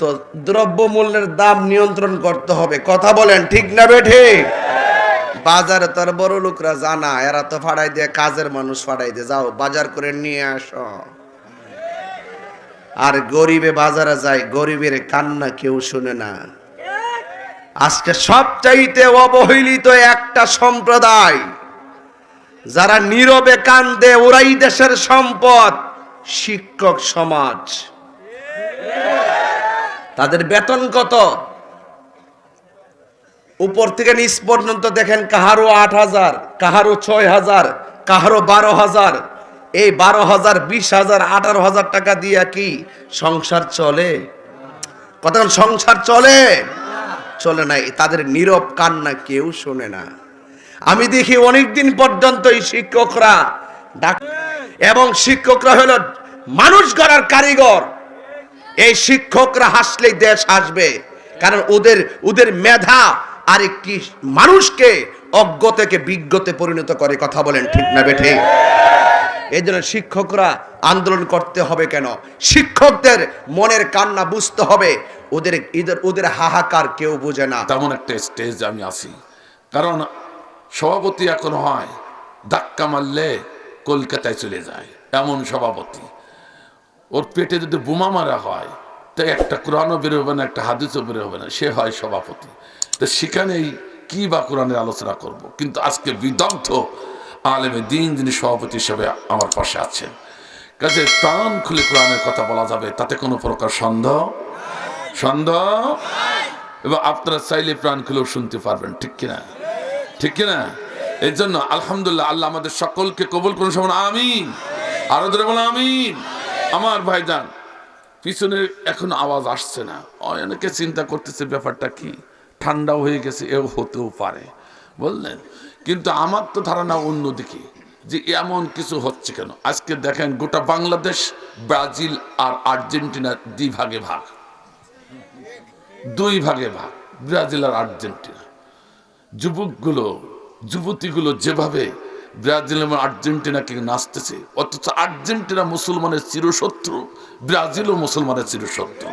তো দ্রব্য মূল্যের দাম নিয়ন্ত্রণ করতে হবে। কথা বলেন, ঠিক না বেঠে বাজারে তোর বড় লোকরা জানা, এরা তো ফাড়াই দিয়ে কাজের মানুষ ফাড়াই দিয়ে। যাও, বাজার করে নিয়ে আসো। আর গরিবে বাজারে যায়, গরিবের কান্না কেউ শুনে না। আজকে সবচাইতে অবহেলিত একটা সম্প্রদায়, যারা নীরবে কান্দে, ওরাই দেশের সম্পদ, শিক্ষক সমাজ। তাদের বেতন কত? উপর থেকে নিচ পর্যন্ত দেখেন, কাহারো আট হাজার, কাহারো ছয় হাজার, কাহারো বারো হাজার। এই বারো হাজার, বিশ হাজার, আঠারো হাজার টাকা দিয়া কি সংসার চলে? কতক্ষণ সংসার চলে? চলে নাই। তাদের নীরব কান্না কেউ শোনে না। আমি দেখি অনেক দিন পর্যন্ত এই শিক্ষকরা ডাক এবং শিক্ষকরা হলো মানুষ গড়ার কারিগর। এই শিক্ষকরা হাসলেই দেশ হাসবে। কারণ ওদের ওদের মেধা আর একটি মানুষকে অজ্ঞ থেকে বিজ্ঞতে পরিণত করে, কথা বলেন ঠিক না বেঠে? এই জন্য শিক্ষকরা আন্দোলন করতে হবে কেন? শিক্ষকদের মনের কান্না বুঝতে হবে। ওদের এদের ওদের হাহাকার কেউ বোঝে না। তেমন একটা স্টেজ আমি আছি। কারণ সভাপতি এখন হয়, ধাক্কা মারলে কলকাতায় চলে যায়, এমন সভাপতি। ওর পেটে যদি বোমা মারা হয় তো একটা কোরআনও বের হবে না, একটা হাদিসও বের হবে না। সে হয় সভাপতি। তো সেখানেই কি বা কোরআনের আলোচনা করব। কিন্তু আজকে বিদগ্ধ আলেমে দিন যিনি সভাপতি হিসেবে আমার পাশে আছেন। কাজে প্রাণ খুলে কোরআনের কথা বলা যাবে, তাতে কোনো প্রকার সন্দেহ? সন্দেহ? এবং আপনারা চাইলে প্রাণ খুলেও শুনতে পারবেন, ঠিক কিনা? ঠিক কিনা? এর জন্য আলহামদুলিল্লাহ, আল্লাহ আমাদের সকলকে কবুল করুন সমান আমিন। আরও ধরে বলো আমিন। আমার ভাইজান, পিছনে এখন আওয়াজ আসছে না। অনেকে চিন্তা করতেছে, ব্যাপারটা কি? ঠান্ডাও হয়ে গেছে, এও হতেও পারে। বললেন, কিন্তু আমার তো ধারণা অন্যদিকে, যে এমন কিছু হচ্ছে কেন? আজকে দেখেন, গোটা বাংলাদেশ, ব্রাজিল আর আর্জেন্টিনা দুই ভাগে ভাগ। দুই ভাগে ভাগ, ব্রাজিল আর আর্জেন্টিনা। যুবকগুলো, যুবতীগুলো যেভাবে ব্রাজিল এবং আর্জেন্টিনাকে নাচতেছে। অথচ আর্জেন্টিনা মুসলমানের চিরশত্রু, ব্রাজিলও মুসলমানের চিরশত্রু।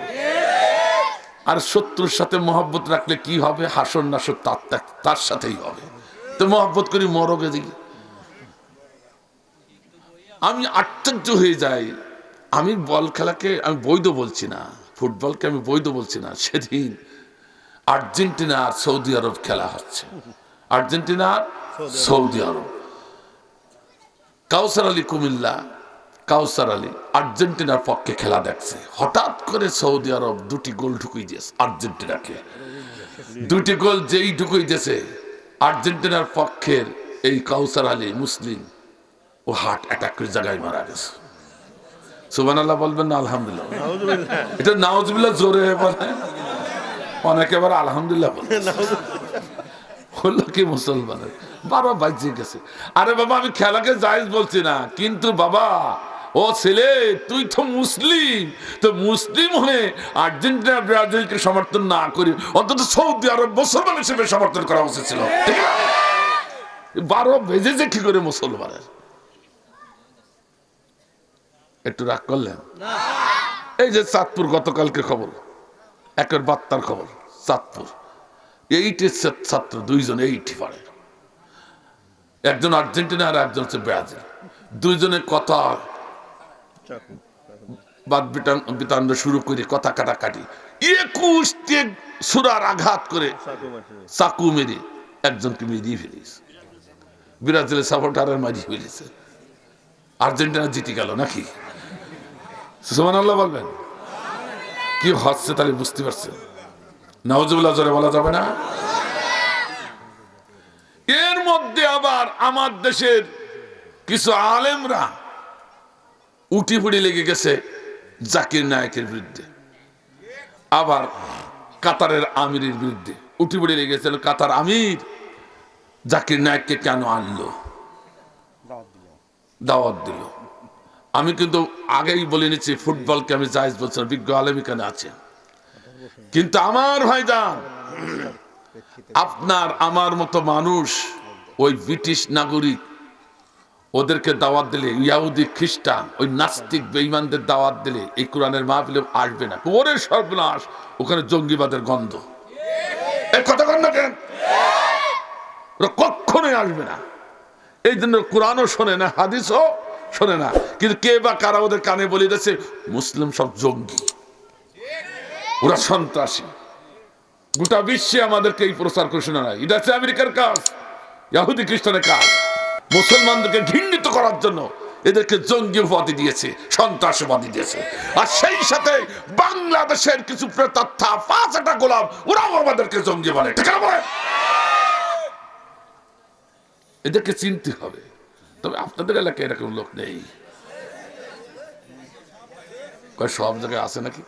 আর শত্রুর সাথে মহব্বত রাখলে কি হবে? হাসন নাসর তার তার- সাথেই হবে। তো মহব্বত করি মরগে দিই আমি আশ্চর্য হয়ে যাই। আমি বল খেলাকে আমি বৈধ বলছি না। ফুটবলকে আমি বৈধ বলছি না। সেদিন আর্জেন্টিনা আর সৌদি আরব খেলা হচ্ছে। আর্জেন্টিনা আর সৌদি আরব। কাউসার আলী কুমিল্লা কাউসার আলী আর্জেন্টিনার পক্ষে খেলা দেখছে। হঠাৎ করে সৌদি আরব দুটি গোল ঢুকিয়ে দিয়েছে আর্জেন্টিনাকে। দুটি গোল যেই ঢুকিয়ে দিয়েছে আর্জেন্টিনার পক্ষের এই কাউসার আলী মুসলিম ও হার্ট অ্যাটাক করে জায়গায় মারা গেছে। সুবান আল্লাহ বলবেন না আলহামদুলিল্লাহ। এটা নাউজবিল্লাহ জোরে বলে। অনেকে আবার আলহামদুলিল্লাহ বলে। হলো কি মুসলমানের? বাবা বাজে গেছে। আরে বাবা আমি খেলাকে জায়েজ বলছি না কিন্তু বাবা ও ছেলে তুই তো মুসলিম। তো মুসলিম হয়ে আর্জেন্টিনা ব্রাজিলকে সমর্থন না করি অন্তত সৌদি আরব মুসলমান হিসেবে সমর্থন করা উচিত ছিল? বারো বেজেছে কি করে মুসলমানের? একটু রাগ করলেন? এই যে চাঁদপুর গতকালকে খবর। একের বার্তার খবর চাঁদপুর। এইটের ছাত্র দুইজন এইটি পারে। একজন আর্জেন্টিনা আর একজন হচ্ছে ব্রাজিল। দুইজনে কথা বাদ বিতান্ড শুরু করে কথা কাটাকাটি। একুশ সুরার আঘাত করে চাকু মেরে একজনকে মেরিয়ে ফেলেছে। ব্রাজিলের সাপোর্টারের মারিয়ে ফেলেছে। আর্জেন্টিনা জিতে গেল নাকি? সুমান আল্লাহ বলবেন। কি হচ্ছে তাহলে বুঝতে পারছেন? নওয়াজুল্লাহ জোরে বলা যাবে না? মধ্যে আবার আমার দেশের কিছু আলেমরা উঠি পুড়ি লেগে গেছে জাকির নায়কের বিরুদ্ধে। আবার কাতারের আমিরের বিরুদ্ধে উঠি পুড়ি লেগে গেছিল কাতার আমির জাকির নায়ককে কেন আনলো? দাওয়াত দিল। আমি কিন্তু আগেই বলে নিচ্ছি ফুটবলকে আমি জায়জ বলছি না, বিজ্ঞ আলেম এখানে আছে। কিন্তু আমার ভাইজান আপনার আমার মতো মানুষ ওই ব্রিটিশ নাগরিক ওদেরকে দাওয়াত দিলে, ইয়াহুদি খ্রিস্টান, ওই নাস্তিক বেঈমানদের দাওয়াত দিলে এই কোরআনের মাহফিলে আসবে না। ওরে সর্বনাশ, ওখানে জঙ্গিবাদের গন্ধ। ওরা কখনোই আসবে না। এই জন্য কোরআনও শোনে না, হাদিসও শোনে না। কিন্তু কে বা কারা ওদের কানে বলে দিয়েছে? মুসলিম সব জঙ্গি। ওরা সন্ত্রাসী। গোটা বিশ্বে আমাদেরকে এই প্রচার করে শোনা এটা হচ্ছে আমেরিকার কাজ। ইয়াহুদি খ্রিস্টানের কাজ। মুসলমানদেরকে ঘৃণিত করার জন্য এদেরকে জঙ্গি উপাধি দিয়েছে সন্ত্রাসবাদী দিয়েছে। আর সেই সাথে বাংলাদেশের কিছু প্রেতাত্মা পাঁচ একটা গোলাম ওরাও আমাদেরকে জঙ্গি বলে ঠিক এদেরকে চিনতে হবে। তবে আপনাদের এলাকায় এরকম লোক নেই। সব জায়গায় আছে নাকি?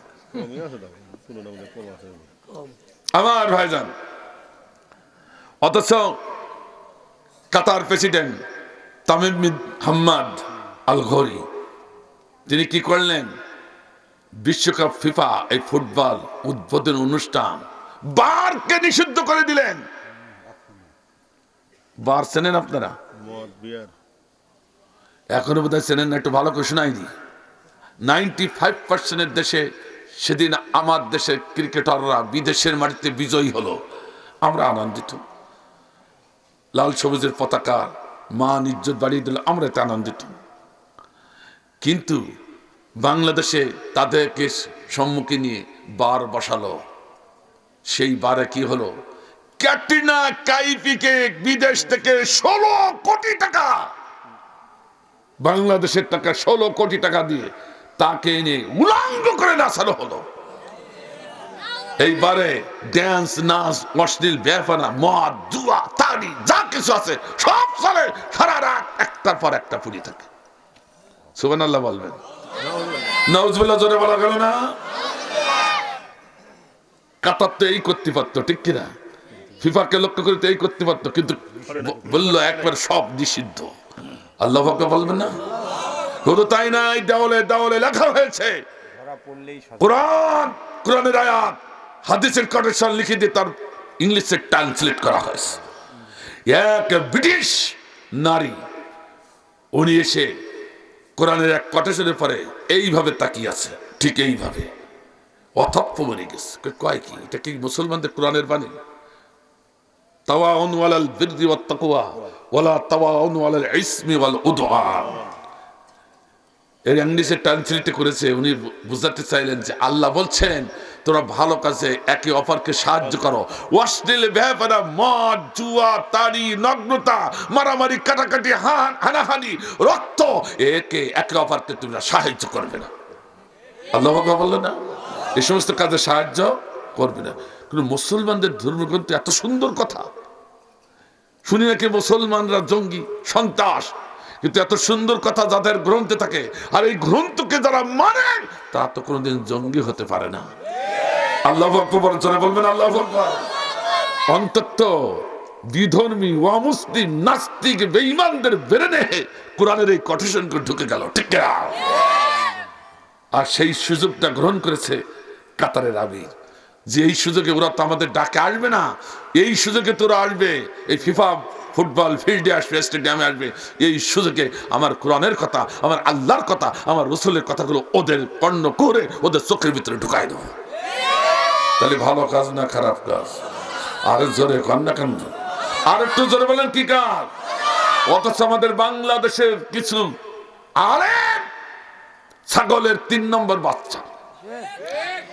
আমার ভাইজান অথচ Qatar president Tamim Hamad Al ঘরি তিনি কি করলেন? বিশ্বকাপ ফিফা এই ফুটবল উদ্বোধন অনুষ্ঠান বারকে নিষিদ্ধ করে দিলেন। বার চেনেন আপনারা? এখনও বোধহয় চেনেন না, একটু ভালো করে শোনায়নি নাইনটি ফাইভ পার্সেন্টের দেশে সেদিন আমার দেশের ক্রিকেটাররা বিদেশের মাটিতে বিজয়ী হলো। আমরা আনন্দিত। লাল সবুজের পতাকা মান ইজ্জত বাড়িয়ে দিল, আমরা এতে আনন্দিত। কিন্তু বাংলাদেশে তাদেরকে সম্মুখে নিয়ে বার বসালো। সেই বারে কি হলো? ক্যাটরিনা কাইপিকে বিদেশ থেকে ষোলো কোটি টাকা, বাংলাদেশের টাকা ষোলো কোটি টাকা দিয়ে তাকে এনে উলাঙ্গ করে নাচানো হলো। এইবারে ড্যান্স, নাচ, অশ্লীল ব্যাপারা মদ, জুয়া তাড়ি যা কিছু আছে, সব চলে, সারা রাত একটার পর একটা পুরি থাকে। সুবান আল্লাহ বলবেন। নজবুল্লাহ জোরে বলা গেল না? কাতার তো এই করতে পারতো ঠিক কিনা? ফিফাকে লক্ষ্য করে তো এই করতে পারতো কিন্তু বলল একবার সব নিষিদ্ধ। আল্লাহ বলবেন না? শুধু তাই নাই, দেওয়ালে দেওয়ালে লেখা হয়েছে। কোরআন, কোরআনের আয়াত, হাদিসের কারেকশন লিখে দিয়ে তার ইংলিশে ট্রান্সলেট করা হয়েছে। এক ব্রিটিশ নারী, উনি এসে কোরআনের এক কটেশনের পরে এইভাবে তাকিয়ে আছে, ঠিক এইভাবে। অথপ্য মনে গেছে। কয় কি? এটা কি মুসলমানদের কোরআনের বাণী? তাওয়া ওয়ালাল বিরদি ওয়াত তাকওয়া ওয়ালা তাওয়া ওয়ালাল ইসমি ওয়াল উদওয়ান এর ইংলিশে ট্রান্সলেট করেছে, উনি বুঝাতে চাইলেন যে আল্লাহ বলছেন, তোরা ভালো কাজে একে অপরকে সাহায্য করো। অশ্লীল ব্যাপারা মদ, জুয়া, তাড়ি, নগ্নতা, মারামারি, কাটাকাটি, হান, হানাহানি, রক্ত, একে একে অপরকে তোমরা সাহায্য করবে না। আল্লাহ বলল না এই সমস্ত কাজে সাহায্য করবে না। কিন্তু মুসলমানদের ধর্মগ্রন্থ এত সুন্দর কথা। শুনি নাকি মুসলমানরা জঙ্গি, সন্ত্রাস কিন্তু এত সুন্দর কথা যাদের গ্রন্থে থাকে, আর এই গ্রন্থকে যারা মানে তারা তো কোনোদিন জঙ্গি হতে পারে না। আল্লাহ আকবর বলবেন, আল্লাহ আকবর। অন্তত বিধর্মী অমুসলিম, নাস্তিক, বেঈমানদের বেরেনে কোরআনের এই কঠিন ঢুকে গেল, ঠিক আর সেই সুযোগটা গ্রহণ করেছে কাতারের আমির। যে এই সুযোগে ওরা তো আমাদের ডাকে আসবে না, এই সুযোগে তোরা আসবে, এই ফিফা ফুটবল ফিল্ডে আসবে, স্টেডিয়ামে আসবে। এই সুযোগে আমার কোরআনের কথা, আমার আল্লাহর কথা, আমার রসুলের কথাগুলো ওদের কর্ণ করে ওদের চোখের ভিতরে ঢুকাই দেবো। তাহলে ভালো কাজ না খারাপ কাজ? আর জোরে কর না কেন? আর একটু জোরে বলেন কি কাজ? অথচ আমাদের বাংলাদেশের কিছু আলেম ছাগলের তিন নম্বর বাচ্চা।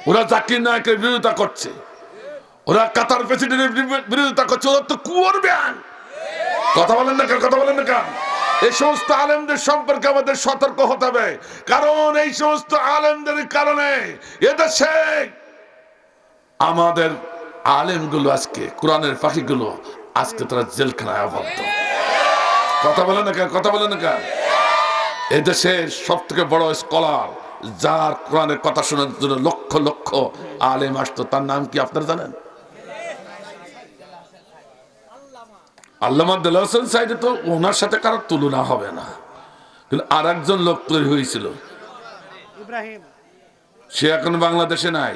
ওরা জাকির নায়কের বিরোধিতা করছে। ওরা কাতার প্রেসিডেন্টের বিরোধিতা করছে। ওরা তো কুয়োর ব্যান কথা বলেন না কথা বলেন না কেন? এই সমস্ত আলেমদের সম্পর্কে আমাদের সতর্ক হতে হবে। কারণ এই সমস্ত আলেমদের কারণে এদেশে আমাদের আলেমগুলো আজকে, কোরআনের পাখিগুলো আজকে তারা জেলখানায় আবদ্ধ। কথা বলেন না কথা বলেন না এদেশের সব থেকে বড় স্কলার যার কোরআনের কথা শোনার জন্য লক্ষ লক্ষ আলেম আসতো, তার নাম কি আপনারা জানেন? আল্লামা দেল হোসেন সাইডে তো ওনার সাথে কারও তুলনা হবে না। কিন্তু আর একজন লোক তৈরি হয়েছিল। সে এখন বাংলাদেশে নাই।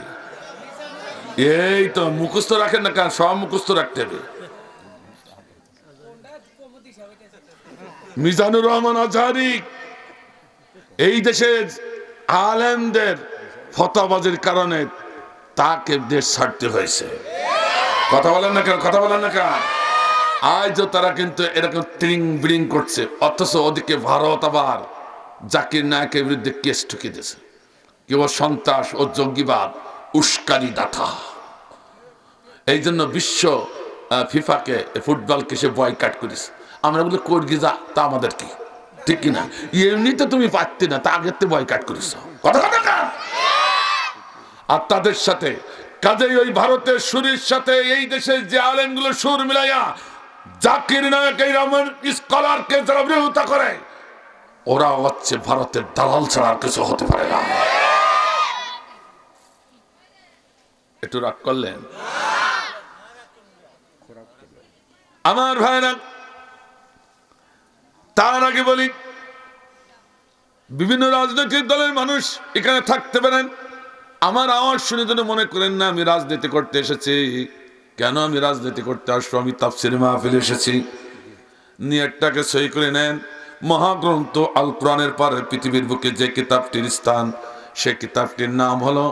এই তো মুখস্থ রাখেন না কারণ সব মুখস্থ রাখতে হবে। মিজানুর রহমান আজহারি এই দেশের আলেমদের ফতাবাজির কারণে তাকে দেশ ছাড়তে হয়েছে। কথা বলেন না কেন? কথা বলেন না কেন? আজও তারা কিন্তু এরকম ট্রিং ব্রিং করছে। অথচ ওদিকে ভারত আবার জাকির নায়কের বিরুদ্ধে কেস ঠুকিয়ে দিয়েছে। কেউ সন্ত্রাস ও জঙ্গিবাদ, উস্কানি দাতা। এই জন্য বিশ্ব ফিফাকে ফুটবলকে সে বয়কাট করেছে। আমরা বলি করগি যা তা আমাদের কি? ঠিক কিনা? এমনিতে তুমি পারতে না, তা আগের থেকে বয়কাট কথা। আর তাদের সাথে, কাজেই ওই ভারতের সুরের সাথে এই দেশের যে আলেমগুলো সুর মিলাইয়া জাকির নায়ক এই রমন স্কলারকে যারা বিরোধিতা করে, ওরা হচ্ছে ভারতের দালাল ছাড়া কিছু হতে পারে না। একটু রাগ করলেন? আমার ভাইরা, তার আগে বলি, বিভিন্ন রাজনৈতিক দলের মানুষ এখানে থাকতে পারেন। আমার আওয়াজ শুনে যেন মনে করেন না, আমি রাজনীতি করতে এসেছি। কেন আমি রাজনীতি করতে আসব? আমি তাফসির মাহফিল এসেছি। নিয়তটাকে সই করে নেন। মহাগ্রন্থ আল কোরআনের পরে পৃথিবীর বুকে যে কিতাবটির স্থান, সে কিতাবটির নাম হলো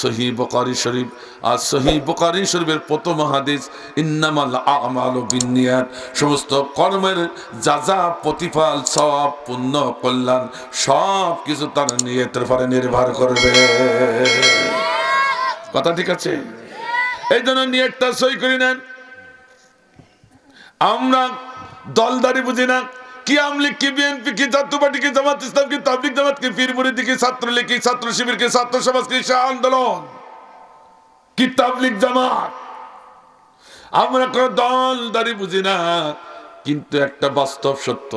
সহি বকারি শরীফ। আর সহি বকারি শরীফের প্রথম হাদিস, ইন্নামাল আমাল বিনিয়াত সমস্ত কর্মের যা যা প্রতিফল সব পুণ্য, কল্যাণ সব কিছু তার নিয়তের পরে নির্ভর করবে। কথা ঠিক আছে? এই জন্য নিয়তটা সই করে নেন। আমরা দলদারি বুঝি না। কি আমলিগ কি বিএনপি, কি জাতীয় পার্টি কি জামাত ইসলাম, কি তাবলিক জামাত, কি পীর মুরিদি, কি ছাত্রলীগ, কি ছাত্র শিবির, কি ছাত্র সমাজ, কি শাহ আন্দোলন, কি তাবলিক জামাত। আমরা কোন দলদারি বুঝি না। কিন্তু একটা বাস্তব সত্য,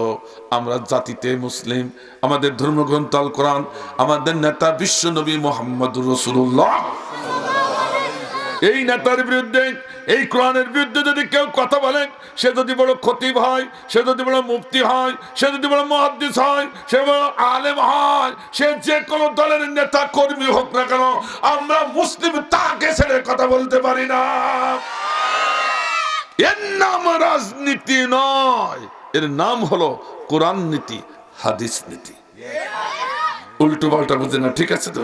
আমরা জাতিতে মুসলিম, আমাদের ধর্মগ্রন্থ আল কোরআন, আমাদের নেতা বিশ্ব নবী মোহাম্মদ রসুল্লাহ এই নেতার বিরুদ্ধে, এই কোরআনের বিরুদ্ধে যদি কেউ কথা বলেন, সে যদি বড় খতিব হয়, সে যদি বড় মুফতি হয়, সে যদি বড় মহাদ্দিস হয়, সে বড় আলেম হয়, সে যে কোনো দলের নেতা কর্মী হোক না কেন, আমরা মুসলিম তাকে ছেড়ে কথা বলতে পারি না। এর নাম রাজনীতি নয়, এর নাম হলো কোরআন নীতি, হাদিস নীতি। উল্টো পাল্টা বুঝে না, ঠিক আছে তো?